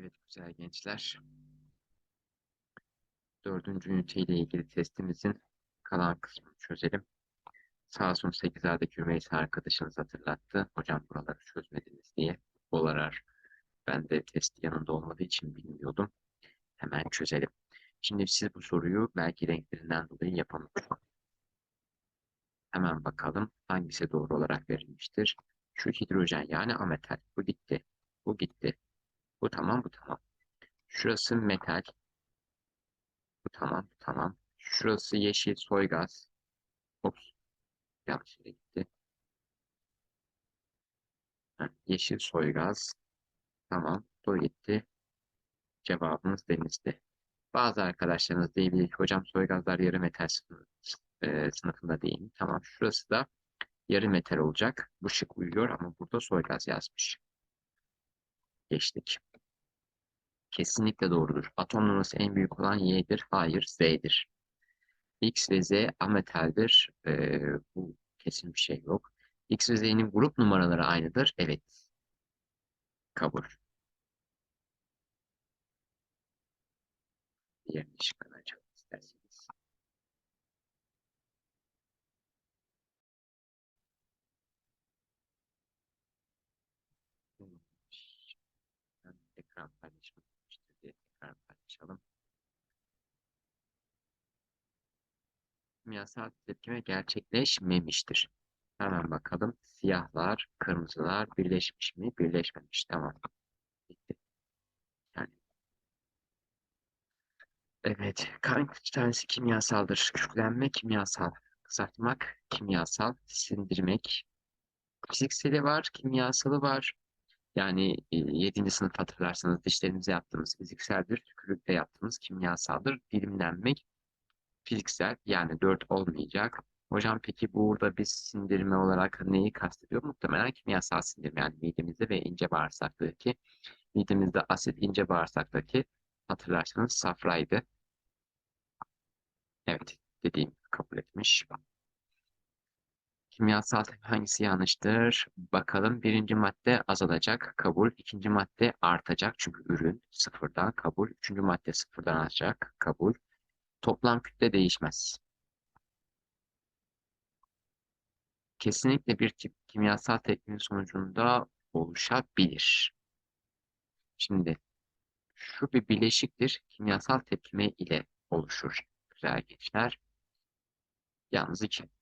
Evet güzel gençler. Dördüncü ünite ile ilgili testimizin kalan kısmını çözelim. Sağ olsun 8A'daki Rümeysa arkadaşınız hatırlattı. Hocam buraları çözmediniz diye. Bol arar. Ben de test yanında olmadığı için bilmiyordum. Hemen çözelim. Şimdi siz bu soruyu belki renklerinden dolayı yapamamışsınız. Hemen bakalım hangisi doğru olarak verilmiştir. Şu hidrojen yani ametal. Bu gitti. Bu gitti. Bu tamam, bu tamam. Şurası metal. Bu tamam, bu tamam. Şurası yeşil soy gaz. Ops. Yanlış yere gitti. Heh, yeşil soy gaz. Tamam, bu gitti. Cevabımız denizdi. Bazı arkadaşlarınız diyebilir ki hocam soy gazlar yarı metal e, sınıfında değil mi? Tamam, şurası da yarı metal olacak. Bu şık uyuyor ama burada soy gaz yazmış. Geçtik. Kesinlikle doğrudur. Atom numarası en büyük olan Y'dir. Hayır, Z'dir. X ve Z ametaldir. Ee, bu kesin bir şey yok. X ve Z'nin grup numaraları aynıdır. Evet. Kabul. Diğerini şıkkını paylaşalım. Kimyasal tepkime gerçekleşmemiştir. Hemen bakalım. Siyahlar, kırmızılar birleşmiş mi? Birleşmemiş. Tamam. Bitti. Yani. Evet. Kan tanesi kimyasaldır. Küflenme kimyasal. Kısaltmak kimyasal. Sindirmek. Fizikseli var, kimyasalı var. Yani 7. sınıf hatırlarsanız dişlerimize yaptığımız fizikseldir. Tükürükte yaptığımız kimyasaldır. Dilimlenmek fiziksel yani 4 olmayacak. Hocam peki burada biz sindirme olarak neyi kastediyor? Muhtemelen kimyasal sindirme yani midemizde ve ince bağırsaktaki midemizde asit ince bağırsaktaki hatırlarsanız safraydı. Evet dediğim kabul etmiş. Kimyasal hangisi yanlıştır? Bakalım birinci madde azalacak kabul. ikinci madde artacak çünkü ürün sıfırdan kabul. Üçüncü madde sıfırdan artacak kabul. Toplam kütle değişmez. Kesinlikle bir tip kimyasal tepkinin sonucunda oluşabilir. Şimdi şu bir bileşiktir. Kimyasal tepkime ile oluşur. Güzel gençler. Yalnız iki.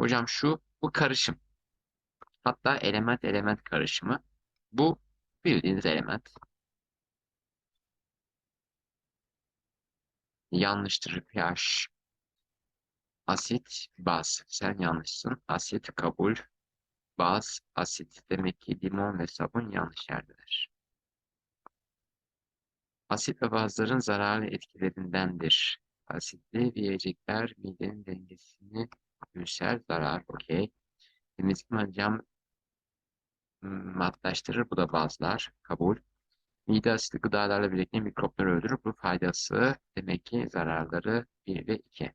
Hocam şu bu karışım. Hatta element element karışımı. Bu bildiğiniz element. Yanlıştır pH. Asit, baz. Sen yanlışsın. Asit kabul. Baz, asit. Demek ki limon ve sabun yanlış yerdeler. Asit ve bazların zararlı etkilerindendir. Asitli yiyecekler midenin dengesini ülser zarar. Okey. Temizlik cam matlaştırır. Bu da bazlar. Kabul. Mide asitli gıdalarla birlikte mikropları öldürür. Bu faydası demek ki zararları 1 ve 2.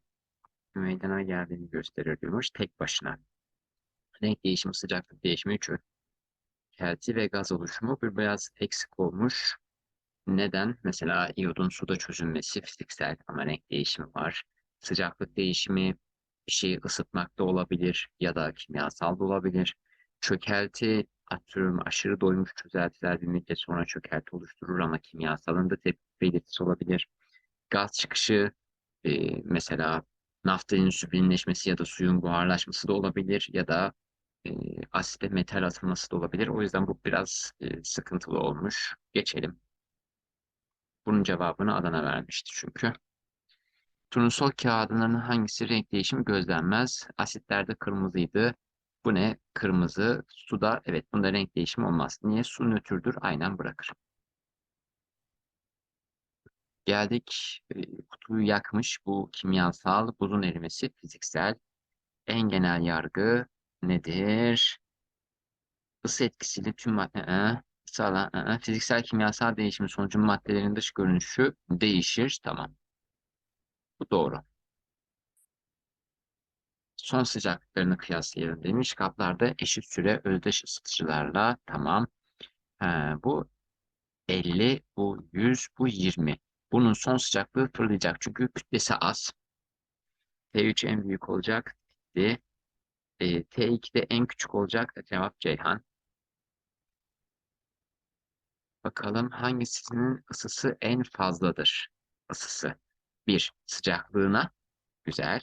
Meydana geldiğini gösterir diyormuş tek başına. Renk değişimi, sıcaklık değişimi 3'ü. Kelti ve gaz oluşumu bir biraz eksik olmuş. Neden? Mesela iyodun suda çözünmesi fiziksel ama renk değişimi var. Sıcaklık değişimi bir şeyi ısıtmak da olabilir ya da kimyasal da olabilir. Çökelti atıyorum aşırı doymuş çözeltiler bir müddet sonra çökelti oluşturur ama kimyasalın da tepki belirtisi olabilir. Gaz çıkışı e, mesela naftalin süblinleşmesi ya da suyun buharlaşması da olabilir ya da e, asite metal atılması da olabilir. O yüzden bu biraz e, sıkıntılı olmuş. Geçelim. Bunun cevabını Adana vermişti çünkü. Turnusol kağıdının hangisi renk değişimi gözlenmez? Asitlerde kırmızıydı. Bu ne? Kırmızı. Suda evet bunda renk değişimi olmaz. Niye? Su nötrdür. Aynen bırakır. Geldik. E, kutuyu yakmış bu kimyasal buzun erimesi fiziksel. En genel yargı nedir? Isı etkisiyle tüm madde fiziksel kimyasal değişimi sonucu maddelerin dış görünüşü değişir. Tamam. Bu doğru. Son sıcaklıklarını kıyaslayalım demiş. Kaplarda eşit süre özdeş ısıtıcılarla tamam. He, bu 50, bu 100, bu 20. Bunun son sıcaklığı fırlayacak çünkü kütlesi az. T3 en büyük olacak. E, T2 de en küçük olacak. Cevap Ceyhan. Bakalım hangisinin ısısı en fazladır? Isısı. 1. Sıcaklığına. Güzel.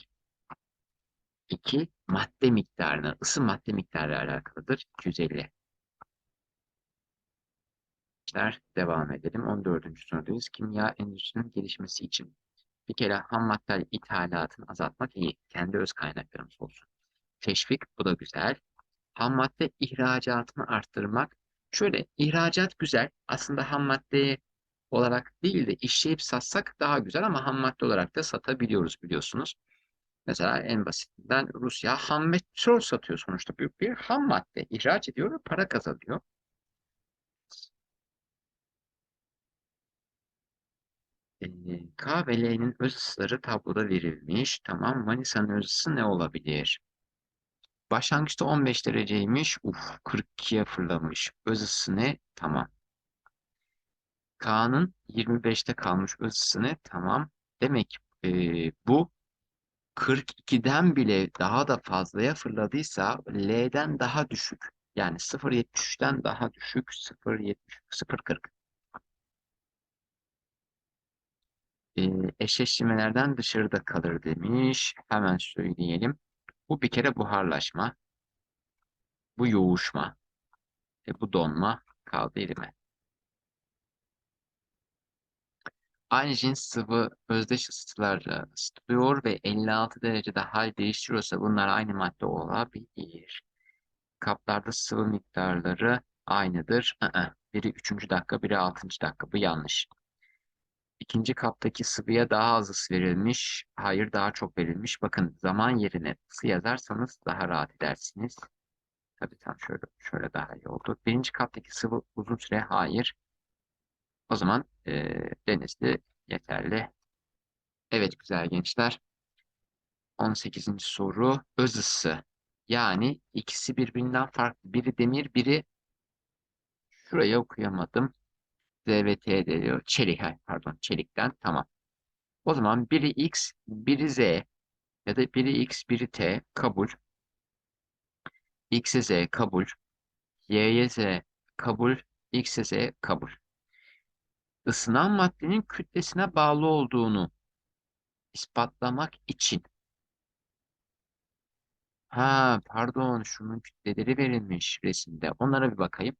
2. Madde miktarına. Isı madde miktarı alakalıdır. 250. Devam edelim. 14. sorudayız. Kimya endüstrisinin gelişmesi için bir kere ham madde ithalatını azaltmak iyi. Kendi öz kaynaklarımız olsun. Teşvik bu da güzel. Ham madde ihracatını arttırmak. Şöyle ihracat güzel. Aslında ham madde olarak değil de işleyip satsak daha güzel ama ham madde olarak da satabiliyoruz biliyorsunuz. Mesela en basitinden Rusya ham petrol satıyor sonuçta büyük bir ham madde. ihraç ediyor ve para kazanıyor. Ee, K ve L'nin öz ısıları tabloda verilmiş. Tamam. Manisa'nın öz ısı ne olabilir? Başlangıçta 15 dereceymiş. Uf 42'ye fırlamış. Öz ısı ne? Tamam. K'nın 25'te kalmış öz ısı ne? Tamam. Demek e, bu 42'den bile daha da fazlaya fırladıysa L'den daha düşük. Yani 0.73'ten daha düşük 0.70 0.40. e, eşleştirmelerden dışarıda kalır demiş. Hemen söyleyelim. Bu bir kere buharlaşma. Bu yoğuşma. E, bu donma kaldı erime. Aynı cins sıvı özdeş ısılarla ısıtılıyor ve 56 derecede hal değiştiriyorsa bunlar aynı madde olabilir. Kaplarda sıvı miktarları aynıdır. I -ı. Biri 3. dakika, biri 6. dakika. Bu yanlış. İkinci kaptaki sıvıya daha az ısı verilmiş. Hayır daha çok verilmiş. Bakın zaman yerine ısı yazarsanız daha rahat edersiniz. Tabii tam şöyle, şöyle daha iyi oldu. Birinci kaptaki sıvı uzun süre hayır. O zaman e, denizli yeterli. Evet güzel gençler. 18. soru öz ısı. Yani ikisi birbirinden farklı. Biri demir, biri şuraya okuyamadım. Z ve T diyor. Çelik, pardon çelikten tamam. O zaman biri X, biri Z ya da biri X, biri T kabul. X'e Z kabul. Y'ye Z kabul. X'e Z kabul. Isınan maddenin kütlesine bağlı olduğunu ispatlamak için. Ha pardon şunun kütleleri verilmiş resimde. Onlara bir bakayım.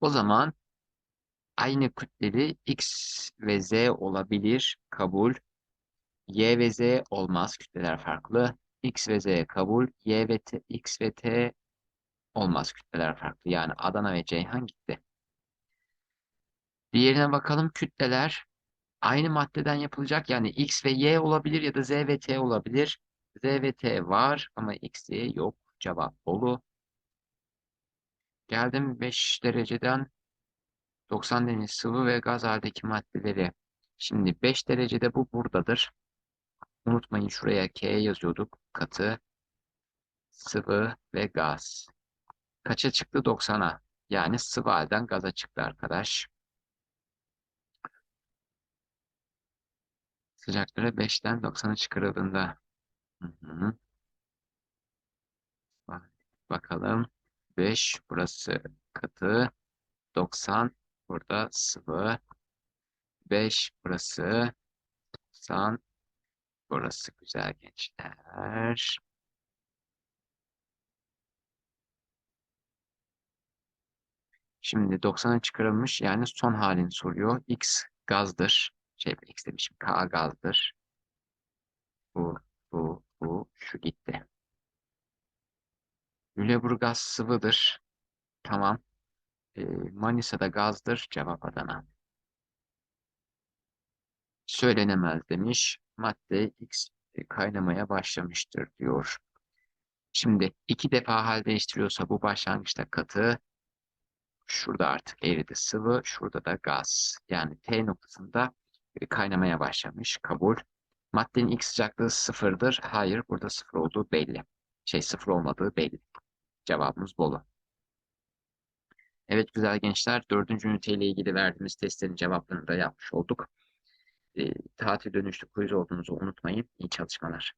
O zaman aynı kütleli X ve Z olabilir. Kabul. Y ve Z olmaz. Kütleler farklı. X ve Z kabul. Y ve T, X ve T olmaz. Kütleler farklı. Yani Adana ve Ceyhan gitti. Diğerine bakalım. Kütleler aynı maddeden yapılacak. Yani X ve Y olabilir ya da Z ve T olabilir. Z ve T var ama X, Y yok. Cevap Bolu. Geldim 5 dereceden 90 derece sıvı ve gaz haldeki maddeleri. Şimdi 5 derecede bu buradadır. Unutmayın şuraya K yazıyorduk. Katı, sıvı ve gaz. Kaça çıktı? 90'a. Yani sıvı halden gaza çıktı arkadaş. Sıcaklığı 5'ten 90'a çıkarıldığında. Hı hı. Bakalım. 5 burası katı. 90 burada sıvı. 5 burası. 90 burası güzel gençler. Şimdi 90'a çıkarılmış yani son halini soruyor. X gazdır. Şey X demişim. K gazdır. Bu, bu, bu, şu gitti. Lüleburgaz sıvıdır. Tamam. E, Manisa'da gazdır. Cevap Adana. Söylenemez demiş. Madde X kaynamaya başlamıştır diyor. Şimdi iki defa hal değiştiriyorsa bu başlangıçta katı. Şurada artık eridi sıvı. Şurada da gaz. Yani T noktasında kaynamaya başlamış. Kabul. Maddenin ilk sıcaklığı sıfırdır. Hayır burada sıfır olduğu belli. Şey sıfır olmadığı belli. Cevabımız Bolu. Evet güzel gençler, dördüncü üniteyle ilgili verdiğimiz testlerin cevaplarını da yapmış olduk. E, tatil dönüşlü quiz olduğunuzu unutmayın. İyi çalışmalar.